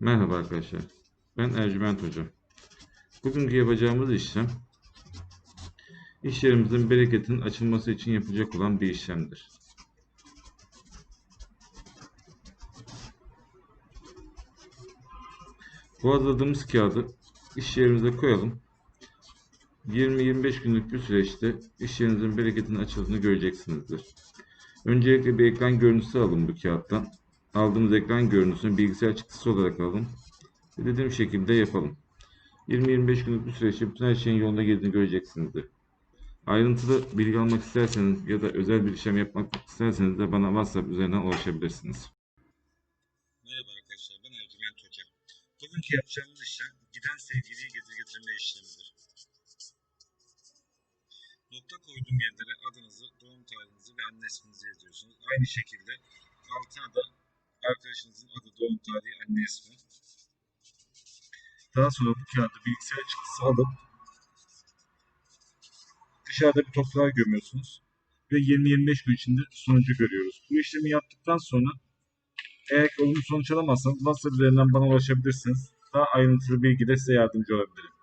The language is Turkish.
Merhaba arkadaşlar. Ben Ercüment Hoca. Bugünkü yapacağımız işlem iş yerimizin bereketinin açılması için yapılacak olan bir işlemdir. Bu hazırladığımız kağıdı iş yerimize koyalım. 20-25 günlük bir süreçte iş yerinizin bereketinin açıldığını göreceksinizdir. Öncelikle bir ekran görüntüsü alın bu kağıttan. Aldığımız ekran görüntüsünü bilgisayar çıktısı olarak alın. Ve dediğim şekilde yapalım. 20-25 günlük bir süreçte bütün her şeyin yolunda girdiğini göreceksinizdir. Ayrıntılı bilgi almak isterseniz ya da özel bir işlem yapmak isterseniz de bana WhatsApp üzerinden ulaşabilirsiniz. Merhaba arkadaşlar, ben Ercüment Hoca. Bugünkü yapacağımız işlem giden sevgiliyi getir getirme işlemidir. Nokta koyduğum yerlere adınızı, doğum tarihinizi ve anne isminizi yazıyorsunuz. Aynı şekilde altına da doğum tarihi, anne ismi. Daha sonra bu kağıdı bilgisayar çıktısı alıp dışarıda bir toprağa gömüyorsunuz ve 20-25 gün içinde sonucu görüyoruz. Bu işlemi yaptıktan sonra eğer ki olumlu sonuç alamazsanız WhatsApp üzerinden bana ulaşabilirsiniz. Daha ayrıntılı bilgide size yardımcı olabilirim.